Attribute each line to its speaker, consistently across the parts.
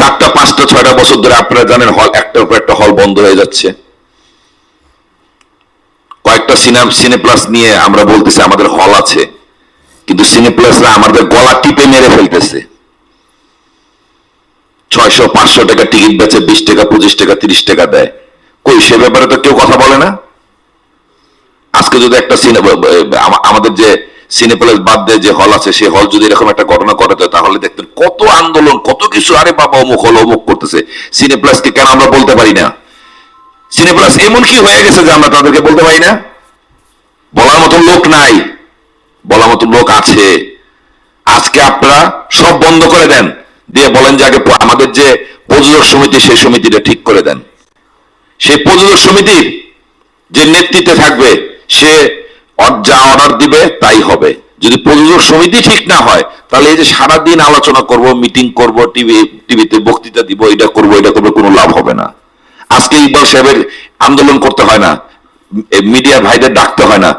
Speaker 1: চারটা, পাঁচটা, ছয়টা বছর ধরে আপনারা জানেন হল, একটার পর একটা হল বন্ধ হয়ে যাচ্ছে। কয়েকটা সিনেমা, সিনেপ্লাস নিয়ে আমরা বলতেছি আমাদের হল আছে, কিন্তু সিনেপ্লাসরা আমাদের গলা টিপে মেরে ফেলতেছে। ছয়শো, পাঁচশো টাকা টিকিট বেচে বিশ টাকা, পঁচিশ টাকা, তিরিশ টাকা দেয়। কই, সে ব্যাপারে তো কেউ কথা বলে না? আজকে যদি একটা সিনেমা আমাদের যে সিনেপ্লেস বাদ দিয়ে যে হল আছে, সেই হল যদি এরকম একটা ঘটনা ঘটাতো তাহলে দেখতেন কত আন্দোলন, কত কিছু। আরে বাবা, অমুক হল, অমুক করতেছে। সিনেপ্লাসকে কেন আমরা বলতে পারি না? সিনেপ্লাস এমন কি হয়ে গেছে যে আমরা তাদেরকে বলতে পারি না? বলার মতো লোক নাই। বলার মতো লোক আছে। আজকে আপনারা সব বন্ধ করে দেন। দিয়ে বলেন যে আগে আমাদের যে প্রযোজক সমিতি, সেই সমিতিটা ঠিক করে দেন। সেই প্রযোজক সমিতির যে নেতৃত্বে থাকবে, সে যা অর্ডার দিবে তাই হবে। যদি প্রযোজক সমিতি ঠিক না হয়, তাহলে এই যে সারাদিন আলোচনা করব মিটিং করব টিভি টিভিতে বক্তৃতা দিব, এটা করব, এটা করব, কোনো লাভ হবে না। আজকে ইকবাল সাহেবের আন্দোলন করতে হয় না মিডিয়া ভাইদের ডাকতে হয় না,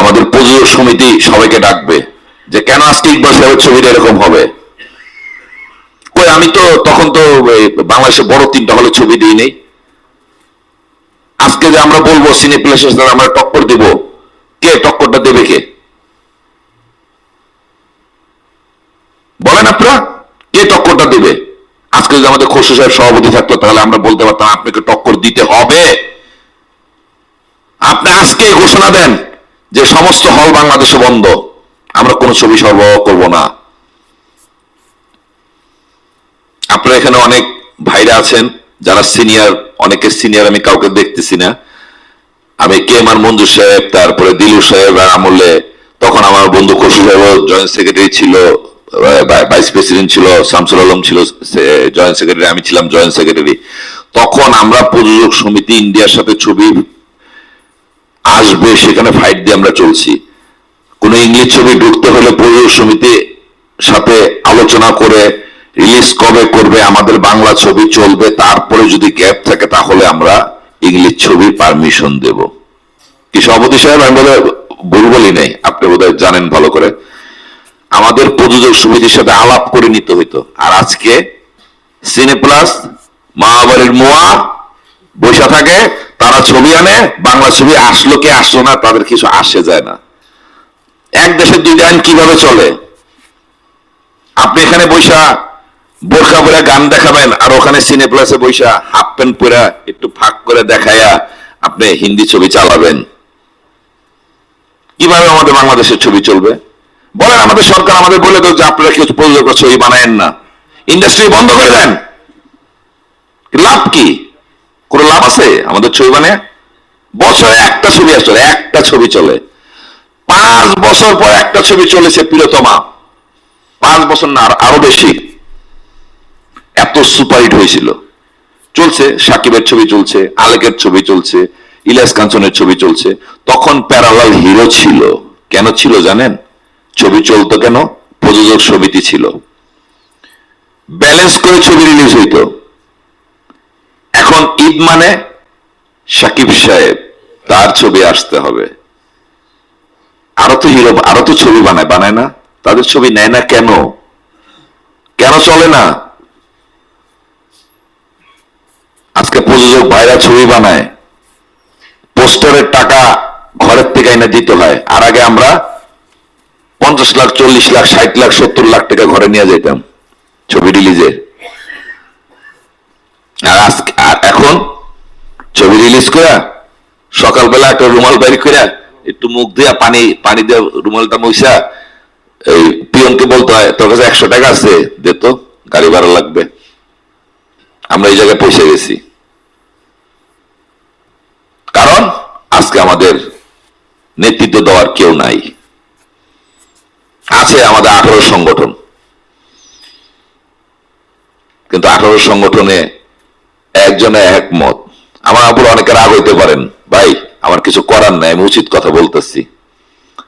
Speaker 1: আমাদের প্রযোজক সমিতি সবাইকে ডাকবে যে, কেন আজকে ইকবাল সাহেবের ছবিটা এরকম হবে? কই, আমি তো তখন তো বাংলাদেশে বড় তিনটা হলে ছবি দিই নেই আজকে যে আমরা বলব সিনেপ্লেসের আমরা টক্কর দেব কে টক্করটা দেবে কে? বলেন আপনারা, কে টক্করটা দেবে? আজকে যদি আমাদের খসরু সাহেব সভাপতি থাকতো, তাহলে আমরা বলতে পারতাম, আপনাকে টক্কর দিতে হবে। আপনি আজকে ঘোষণা দেন যে সমস্ত হল বাংলাদেশে বন্ধ। আমরা কোনো ছবি সরবরাহ করব না। আপনারা এখানে অনেক ভাইরা আছেন, যারা সিনিয়র অনেকে সিনিয়র আমি কাউকে দেখতেছি না। আমি কে এম আর সাহেব, তারপরে দিলু সাহেব আমলে, তখন আমার বন্ধু খসু সাহেব জয়েন্ট সেক্রেটারি ছিল ভাইস প্রেসিডেন্ট ছিল, শামসুল আলম ছিল জয়েন্ট সেক্রেটারি আমি ছিলাম জয়েন্ট সেক্রেটারি তখন আমরা প্রযোজক সমিতি ইন্ডিয়ার সাথে ছবি আসবে, সেখানে ফাইট দিয়ে আমরা চলছি। কোন ইংলিশ ছবি ঢুকতে হলে প্রযোজক সমিতি সাথে আলোচনা করে রিলিজ কবে করবে, আমাদের বাংলা ছবি চলবে, তারপরে যদি গ্যাপ থাকে তাহলে আমরা ইংলিশ ছবির পারমিশন দেব। কি সভাপতি সাহেব, আমি বোধহয় ভুল বলি নাই, আপনি বোধহয় জানেন ভালো করে। আমাদের প্রযোজক সমিতির সাথে আলাপ করে নিতে হইতো। আর আজকে সিনেপ্লাস মহাবাড়ির মোয়া, বসে থাকে, তারা ছবি আনে, বাংলা ছবি আসলো কি আসলো না, তাদের কিছু আসে যায় না। এক দেশের দুই আইন কীভাবে চলে? আপনি এখানে বৈশা বোরখা পরে গান দেখাবেন আর ওখানে সিনেপ্লাসে বৈশা হাফ প্যান্ট পরে একটু ফাঁক করে দেখায়া আপনি হিন্দি ছবি চালাবেন। কীভাবে আমাদের বাংলাদেশের ছবি চলবে? বলেন আমাদের সরকার আমাদের বলে দেয় যে আপনারা কেউ প্রযোজক ছবি বানায়েন না। ইন্ডাস্ট্রি বন্ধ করে দেন। লাভ কি? কোনো লাভ আছে? আমাদের ছবি মানে বছরে একটা ছবি আসলে একটা ছবি চলে। পাঁচ বছর পর একটা ছবি চলেছে প্রিয়তমা। পাঁচ বছর না আর- বেশি। সুপারহিট হয়েছিল। চলছে, সাকিবের ছবি চলছে, আলেকের ছবি চলছে, ইলিয়াস কাঞ্চনের ছবি চলছে। তখন প্যারালাল হিরো ছিল। কেন ছিল জানেন? ছবি চলতো কেন? প্রযোজক সমিতি ছিল। ব্যালেন্স করে ছবি রিলিজ হইতো। এখন ঈদ মানে সাকিব সাহেব, তার ছবি আসতে হবে। আরও তো হিরো, আরও তো ছবি বানায় বানায় না? তাদের ছবি নেয় না কেন? কেন চলে না? আজকে প্রযোজক ভাইরা ছবি বানায়। পোস্টারের টাকা ঘরের থেকে এনে দিতে হয়। আর আগে আমরা পঞ্চাশ লাখ, চল্লিশ লাখ, ষাট লাখ, সত্তর লাখ টাকা ঘরে নিয়ে যেতাম ছবি রিলিজে আর আজকে আর এখন ছবি রিলিজ করা সকালবেলা একটা রুমাল বাইর করে একটু মুখ দিয়া পানি পানি দিয়ে রুমালটা মইসা এই পিয়নকে বলতে হয়, তোর কাছে একশো টাকা আছে, দে তো, গাড়ি ভাড়া লাগবে। আমরা এই জায়গায় পৌঁছে গেছি। কারণ আজকে আমাদের নেতৃত্ব দেওয়ার কেউ নাই। আছে আমাদের আঠারো সংগঠন। কিন্তু আঠারো সংগঠনে একজনে একমত। আমার উপর অনেকে রাগ হইতে পারেন, ভাই, আমার কিছু করার নাই, আমি উচিত কথা বলতেছি।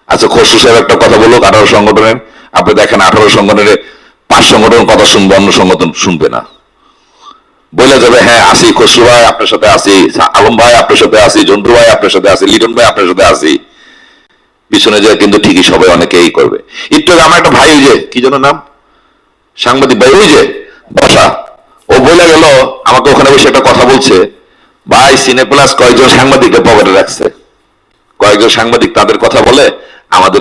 Speaker 1: আচ্ছা খসরু সাহেব একটা কথা বলুক আঠারো সংগঠনের। আপনি দেখেন আঠারো সংগঠনের পাঁচ সংগঠন কথা শুনবে, অন্য সংগঠন শুনবে না। বলে যাবে হ্যাঁ আসি খসরু ভাই আপনার সাথে আসি আলম ভাই আপনার সাথে আসি, জন্টু ভাই আপনার সাথে আসি, লিটন ভাই আপনার সাথে আসি। পিছনে যায় কিন্তু ঠিকই সবাই অনেকেই করবে। একটু আমার একটা ভাই যে, কি যেন নাম? সাংবাদিক ভাই, ওই যে, বসা। এসে একটা কথা বলছে, ভাই সিনে প্লাস কয়েকজন সাংবাদিককে পকেটে রাখছে। কয়েকজন সাংবাদিক তাদের কথা বলে, আমাদের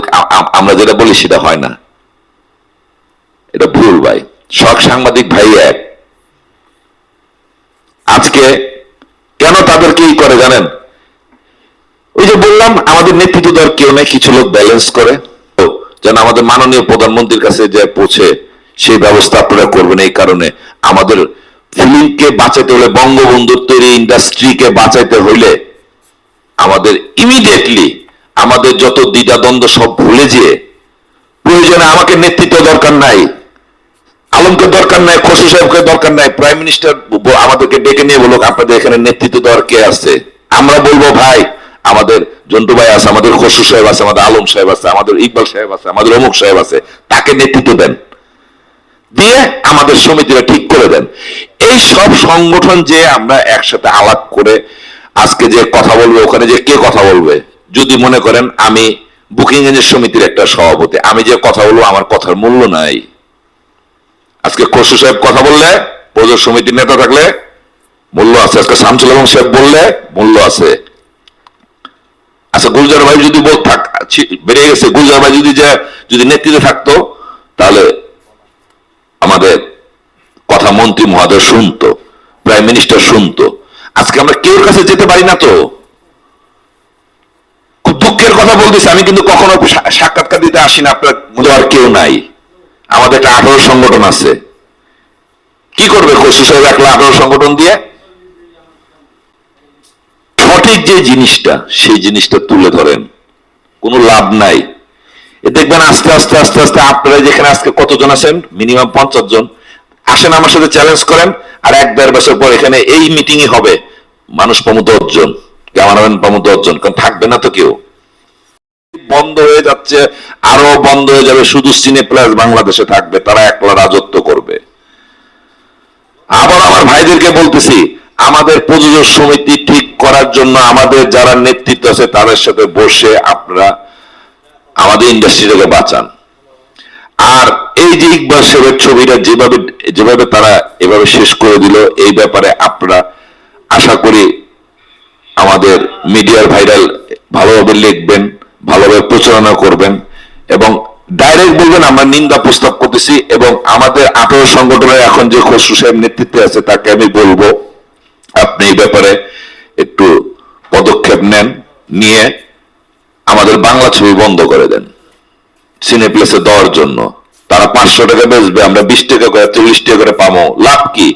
Speaker 1: আমরা যেটা বলি সেটা হয় না। এটা ভুল ভাই। সব সাংবাদিক ভাই এক। আজকে কেন তাদেরকে ই করে জানেন? ওই যে বললাম, আমাদের নেতৃত্ব দেওয়ার কেউ নেই কিছু লোক ব্যালেন্স করে। যেন আমাদের মাননীয় প্রধানমন্ত্রীর কাছে যে পৌঁছে সেই ব্যবস্থা আপনারা করবেন এই কারণে। আমাদের ফিল্মকে বাঁচাতে হলে বঙ্গবন্ধুর তৈরি ইন্ডাস্ট্রিকে বাঁচাইতে হইলে আমাদের ইমিডিয়েটলি আমাদের যত দ্বিধাদ্বন্দ্ব সব ভুলে যেয়ে প্রয়োজনে আমাকে নেতৃত্ব দরকার নাই, আলমকে দরকার নাই খসু সাহেবকে দরকার নাই প্রাইম মিনিস্টার আমাদেরকে ডেকে নিয়ে বলুক, আপনাদের এখানে নেতৃত্ব দেওয়ার কে আছে? আমরা বলব, ভাই, আমাদের জন্টু ভাই আছে, আমাদের খসু সাহেব আছে, আমাদের আলম সাহেব আছে, আমাদের ইকবাল সাহেব আছে, আমাদের অমুক সাহেব আছে, তাকে নেতৃত্ব দেন। দিয়ে আমাদের সমিতিরা ঠিক করে দেন। এই সব সংগঠন যে আমরা একসাথে আলাপ করে আজকে যে কথা বলবে, ওখানে যে কে কথা বলবে, যদি মনে করেন আমি বুকিং এজেন্ট সমিতির একটা সভাপতি, আমি যে কথা বলব, আমার কথার মূল্য নাই। আজকে খসু সাহেব কথা বললে প্রযোজক সমিতির নেতা থাকলে মূল্য আছে। আজকে শামসুল এবং সাহেব বললে মূল্য আছে। আচ্ছা গুলজার ভাই যদি থাক বেড়ে গেছে। গুলজার ভাই যদি যদি নেতৃত্বে থাকতো, তাহলে আমাদের কথা মন্ত্রী মহোদয় শুনতো, প্রাইম মিনিস্টার শুনতো। আজকে আমরা কেউ কাছে যেতে পারি না তো? খুব দুঃখের কথা বলতেছি। আমি কিন্তু কখনো সাক্ষাৎকার দিতে আসি না। আপনার আর কেউ নাই। আমাদের একটা আঠারো সংগঠন আছে। কি করবে খসু সাহেব একলা আঠারো সংগঠন দিয়ে? সঠিক যে জিনিসটা, সেই জিনিসটা তুলে ধরেন। কোনো লাভ নাই। এ দেখবেন আস্তে আস্তে আস্তে আস্তে আপনারা যেখানে আজকে কতজন আছেন? মিনিমাম পঞ্চাশ জন। আসেন আমার সাথে চ্যালেঞ্জ করেন। আর এক দেড় বছর পর এখানে এই মিটিংই হবে। মানুষ পামু দশজন ক্যামেরাম্যান পামু দশজন কারণ থাকবে না তো কেউ। বন্ধ হয়ে যাচ্ছে। আরও বন্ধ হয়ে যাবে। শুধু সিনে প্লাস বাংলাদেশে থাকবে। তারা একলা রাজত্ব করবে। ভাইদেরকে বলতেছি, আমাদের প্রযোজক সমিতি ঠিক করার জন্য আমাদের যারা নেতৃত্ব আছে, তাদের সাথে বসে আপনারা আমাদের ইন্ডাস্ট্রিটাকে বাঁচান। আর এই যে ইকবাল সাহেবের ছবিটা যেভাবে যেভাবে তারা এভাবে শেষ করে দিল, এই ব্যাপারে আপনারা আশা করি আমাদের মিডিয়ার ভাইরাল ভালোভাবে লিখবেন, ভালোভাবে প্রচারণা করবেন এবং ডাইরেক্ট বলবেন, আমরা নিন্দা প্রস্তাব করতেছি এবং আমাদের আঠারো সংগঠনের এখন যে খসরু সাহেব নেতৃত্বে আছে, তাকে আমি বলব, আপনি এই ব্যাপারে একটু পদক্ষেপ নেন, নিয়ে আমাদের বাংলা ছবি বন্ধ করে দেন। সিনেপ্লেসে দেওয়ার জন্য। তারা পাঁচশো টাকা বেচবে, আমরা বিশ টাকা করে চল্লিশ টাকা করে পাবো। লাভ কি?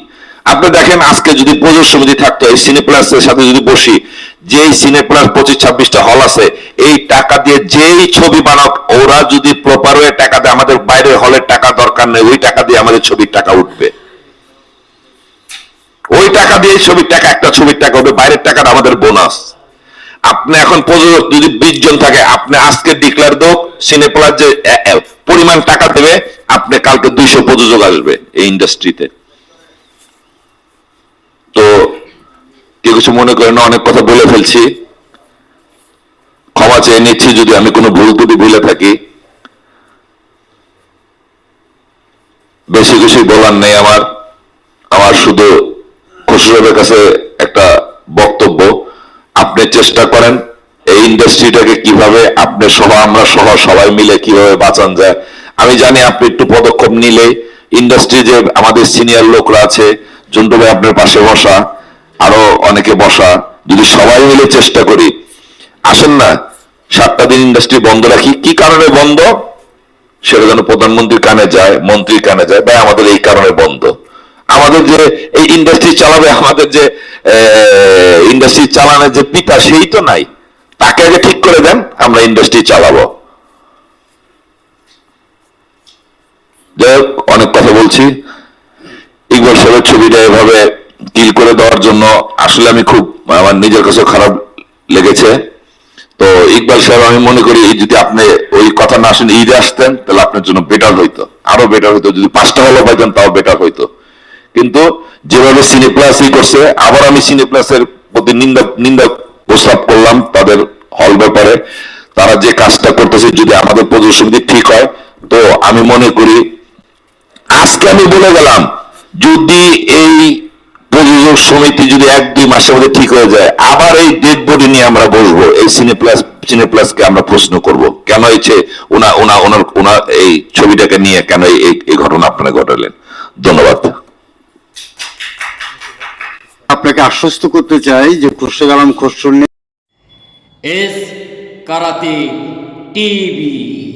Speaker 1: আপনি দেখেন আজকে যদি প্রযোজক সমিতি থাকতো, এই সিনেপ্লাসের সাথে যদি বসি, যেই সিনেপ্লাস পঁচিশ ছাব্বিশটা হল আছে, এই টাকা দিয়ে যেই ছবি বানাক, ওরা যদি প্রপার ওয়ে টাকা দেয়, আমাদের বাইরের হলের টাকা দরকার নেই, ওই টাকা দিয়ে আমাদের ছবির টাকা উঠবে। ওই টাকা দিয়ে ছবির টাকা, একটা ছবির টাকা হবে বাইরের টাকাটা আমাদের বোনাস আপনি এখন প্রযোজক যদি বিশ জন থাকে, আপনি আজকে ডিক্লেয়ার দোক সিনেপ্লাস যে এ- এ- পরিমাণ টাকা দেবে, আপনি কালকে দুইশো প্রযোজক আসবে এই ইন্ডাস্ট্রিতে তো কেউ কিছু মনে করেন অনেক কথা বলে ফেলছি। ক্ষমা চেয়ে নিচ্ছি যদি আমি কোনো ভুল ত্রুটি ভুলে থাকি। বেশি কিছু বলার নেই আমার। আমার শুধু খসরুলের কাছে একটা বক্তব্য। আপনি চেষ্টা করেন এই ইন্ডাস্ট্রিটাকে কীভাবে আপনি সহ আমরা সহ সবাই মিলে কীভাবে বাঁচান যায়। আমি জানি আপনি একটু পদক্ষেপ নিলে ইন্ডাস্ট্রি যে আমাদের সিনিয়র লোকরা আছে জন্টু ভাই আপনার পাশে বসা, আরও অনেকে বসা, যদি সবাই মিলে চেষ্টা করি, আসেন না, সাতটা দিন ইন্ডাস্ট্রি বন্ধ রাখি। কি কারণে বন্ধ? সেটা যেন প্রধানমন্ত্রীর কানে যায়, মন্ত্রীর কানে যায় বা আমাদের এই কারণে বন্ধ। আমাদের যে এই ইন্ডাস্ট্রি চালাবে, আমাদের যে ইন্ডাস্ট্রি চালানোর যে পিতা, সেই তো নাই। তাকে আগে ঠিক করে দেন, আমরা ইন্ডাস্ট্রি চালাবো। যাই অনেক কথা বলছি। সাহেবের ছবিটা এভাবে কিল করে দেওয়ার জন্য আসলে আমি খুব, আমার নিজের কাছে খারাপ লেগেছে। তো ইকবাল সাহেব, আমি মনে করি যদি আপনি ওই কথা না শুনে ঈদে আসতেন, তাহলে আপনার জন্য বেটার হইতো। আরও বেটার হইতো। যদি পাঁচটা হলো পাইতেন, তাও বেটার হইতো। কিন্তু যেভাবে সিনেপ্লাস ই করছে, আবার আমি সিনেপ্লাসের প্রতি নিন্দা নিন্দা প্রস্তাব করলাম তাদের হল ব্যাপারে। তারা যে কাজটা করতেছে, যদি আমাদের সমিতি ঠিক হয়, তো আমি মনে করি আজকে আমি বলে গেলাম যদি এই প্রযোজক সমিতি যদি এক দুই মাসের মধ্যে ঠিক হয়ে যায় আবার এই ডেড বডি নিয়ে আমরা বসবো এই সিনে প্লাস সিনে প্লাসকে আমরা প্রশ্ন করব কেন হয়েছে ওনা ওনা ওনার ওনার এই ছবিটাকে নিয়ে কেন এই এই ঘটনা আপনারা ঘটালেন? ধন্যবাদ।
Speaker 2: আপনাকে আশ্বস্ত করতে চাই যে Khorshed Alam Khasrul
Speaker 3: S karate TV.